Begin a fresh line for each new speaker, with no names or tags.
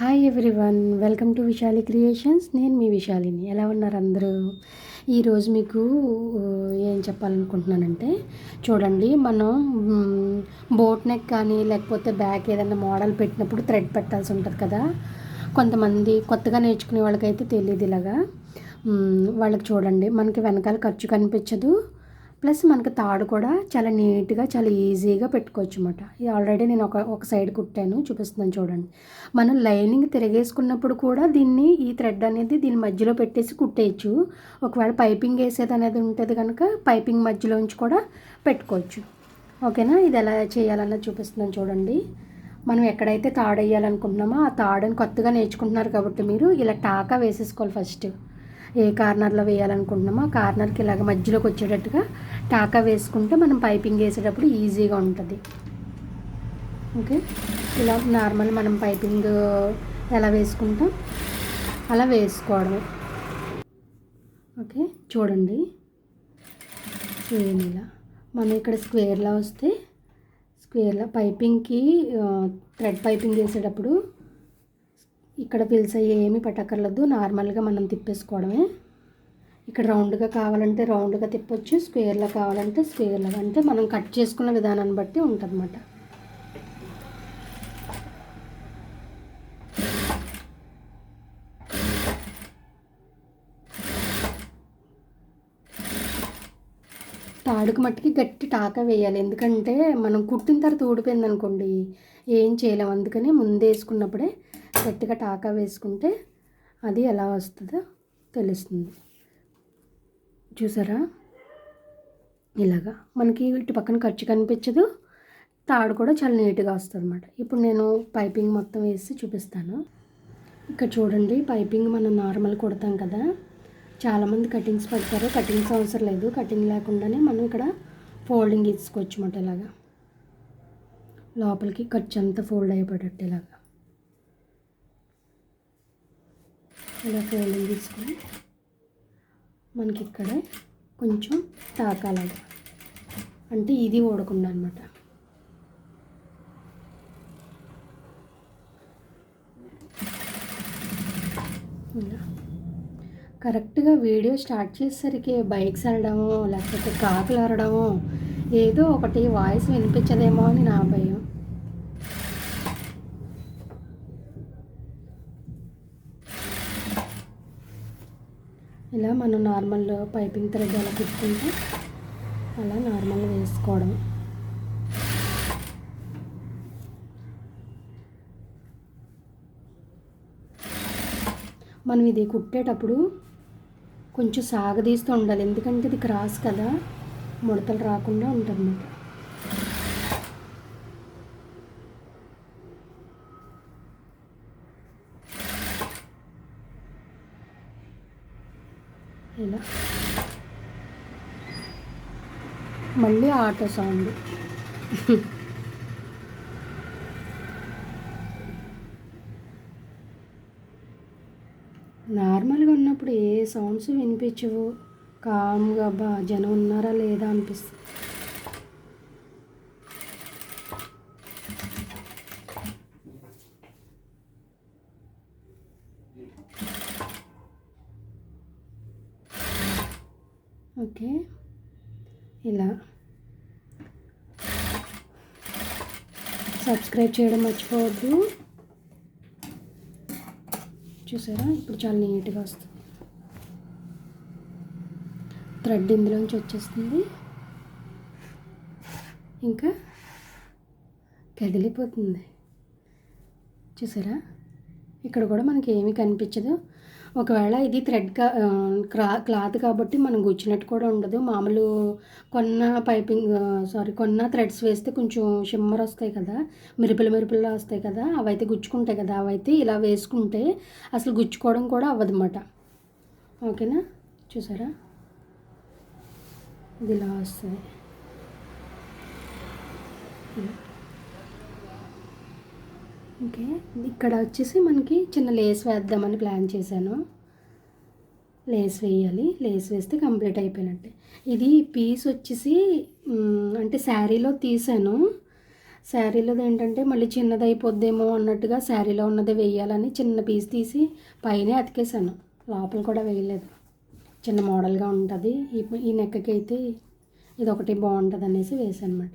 Hi everyone welcome to Vishali creations నేను మీ విశాలిని ఎలా ఉన్నారు అందరూ? ఈరోజు మీకు ఏం చెప్పాలనుకుంటున్నానంటే చూడండి మనం బోట్ నెక్ కానీ లేకపోతే బ్యాక్ ఏదైనా మోడల్ పెట్టినప్పుడు థ్రెడ్ పెట్టాల్సి ఉంటుంది కదా? కొంతమంది కొత్తగా నేర్చుకునే వాళ్ళకైతే తెలియదు ఇలాగా. వాళ్ళకి చూడండి మనకి వెనకాల ఖర్చు కనిపించదు. ప్లస్ మనకి తాడు కూడా చాలా నీట్గా చాలా ఈజీగా పెట్టుకోవచ్చు అనమాట ఇది ఆల్రెడీ నేను ఒక ఒక సైడ్ కుట్టాను చూపిస్తున్నాను చూడండి. మనం లైనింగ్ తిరగేసుకున్నప్పుడు కూడా దీన్ని ఈ థ్రెడ్ అనేది దీని మధ్యలో పెట్టేసి కుట్టేయచ్చు. ఒకవేళ పైపింగ్ వేసేది అనేది ఉంటుంది కనుక పైపింగ్ మధ్యలోంచి కూడా పెట్టుకోవచ్చు. ఓకేనా? ఇది ఎలా చేయాలన్నది చూపిస్తున్నాను చూడండి. మనం ఎక్కడైతే తాడు వేయాలనుకుంటున్నామో ఆ తాడని కొత్తగా నేర్చుకుంటున్నారు కాబట్టి మీరు ఇలా టాకా వేసేసుకోవాలి ఫస్ట్. ఏ కార్నర్లో వేయాలనుకుంటున్నామో ఆ కార్నర్కి ఇలాగ మధ్యలోకి వచ్చేటట్టుగా టాకా వేసుకుంటే మనం పైపింగ్ వేసేటప్పుడు ఈజీగా ఉంటుంది. ఓకే? ఇలా నార్మల్ మనం పైపింగ్ ఎలా వేసుకుంటాం? అలా వేసుకోవడం ఓకే? చూడండి. సేమ్ ఇలా. మనం ఇక్కడ స్క్వేర్లా వస్తే స్క్వేర్లా పైపింగ్కి థ్రెడ్ పైపింగ్ వేసేటప్పుడు ఇక్కడ పిల్స్ అయ్యి ఏమీ పెట్టక్కర్లేదు. నార్మల్గా మనం తిప్పేసుకోవడమే. ఇక్కడ రౌండ్గా కావాలంటే రౌండ్గా తిప్పొచ్చు. స్క్వేర్లా కావాలంటే స్క్వేర్లా అంటే మనం కట్ చేసుకున్న విధానాన్ని బట్టి ఉంటుందన్నమాట. తాడుకు మట్టికి గట్టి టాక వేయాలి. ఎందుకంటే మనం కుట్టిన తర్వాత ఊడిపోయింది అనుకోండి ఏం చేయలేము అందుకని ముందేసుకున్నప్పుడే గట్టిగా టాకా వేసుకుంటే అది ఎలా వస్తుందో తెలుస్తుంది. చూసారా? ఇలాగా. మనకి ఇటు పక్కన ఖర్చు కనిపించదు. తాడు కూడా చాలా నీట్గా వస్తుంది అనమాట ఇప్పుడు నేను పైపింగ్ మొత్తం వేసి చూపిస్తాను. ఇక్కడ చూడండి పైపింగ్ మనం నార్మల్ కుడతాం కదా. చాలామంది కటింగ్స్ పెడతారు. కటింగ్స్ అవసరం లేదు. కటింగ్ లేకుండానే మనం ఇక్కడ ఫోల్డింగ్ ఇచ్చుకోవచ్చు అన్నమాట ఇలాగా. లోపలికి ఖర్చు అంతా ఫోల్డ్ అయిపోయేటట్టు ఇలాగా. ఇలా ఫోల్డింగ్ తీసుకొని మనకి ఇక్కడ కొంచెం తాకాలాగా అంటే ఇది ఓడకుండా అనమాట కరెక్ట్గా వీడియో స్టార్ట్ చేసేసరికి బైక్స్ అరడము లేకపోతే కాకులు అరడము ఏదో ఒకటి వాయిస్ వినిపించదేమో అని నా భయం. ఇలా మనం నార్మల్ పైపింగ్ థ్రెడ్ అలా కుట్టుకుంటే అలా నార్మల్గా వేసుకోవడం. మనం ఇది కుట్టేటప్పుడు కొంచెం సాగదీస్తూ ఉండాలి. ఎందుకంటే ఇది క్రాస్ కదా ముడతలు రాకుండా ఉంటుంది ఇలా. మళ్ళీ ఆటో సౌండ్. నార్మల్గా ఉన్నప్పుడు ఏ సౌండ్స్ వినిపించవు. కామ్గా బా జనం ఉన్నారా లేదా అనిపిస్తుంది. ఓకే. ఇలా. సబ్స్క్రైబ్ చేయడం మర్చిపోవద్దు. చూసారా? ఇప్పుడు చాలా నీట్గా వస్తుంది. థ్రెడ్ ఇందులోంచి వచ్చేస్తుంది. ఇంకా కదిలిపోతుంది. చూసారా? ఇక్కడ కూడా మనకి ఏమీ కనిపించదు. ఒకవేళ ఇది థ్రెడ్ కా క్లా క్లాత్ కాబట్టి మనం గుచ్చినట్టు కూడా ఉండదు. మామూలు కొన్న పైపింగ్ సారీ కొన్న థ్రెడ్స్ వేస్తే కొంచెం షిమ్మర్ వస్తాయి కదా మిరుపులు మెరుపుల్లో వస్తాయి కదా అవైతే గుచ్చుకుంటాయి కదా అవైతే ఇలా వేసుకుంటే అసలు గుచ్చుకోవడం కూడా అవ్వదన్నమాట. ఓకేనా? చూసారా? ఇది ఇలా వస్తుంది ఓకే. ఇక్కడ వచ్చేసి మనకి చిన్న లేస్ వేద్దామని ప్లాన్ చేశాను. లేస్ వేయాలి. లేస్ వేస్తే కంప్లీట్ అయిపోయినట్టే. ఇది పీస్ వచ్చేసి అంటే శారీలో తీసాను. శారీలోది ఏంటంటే మళ్ళీ చిన్నది అయిపోద్దేమో అన్నట్టుగా శారీలో ఉన్నదే వేయాలని చిన్న పీస్ తీసి పైనే అతికేసాను లోపల కూడా వేయలేదు. చిన్న మోడల్గా ఉంటుంది. ఈ ఈ నెక్కకి అయితే ఇది ఒకటి బాగుంటుంది అనేసి వేసాను అనమాట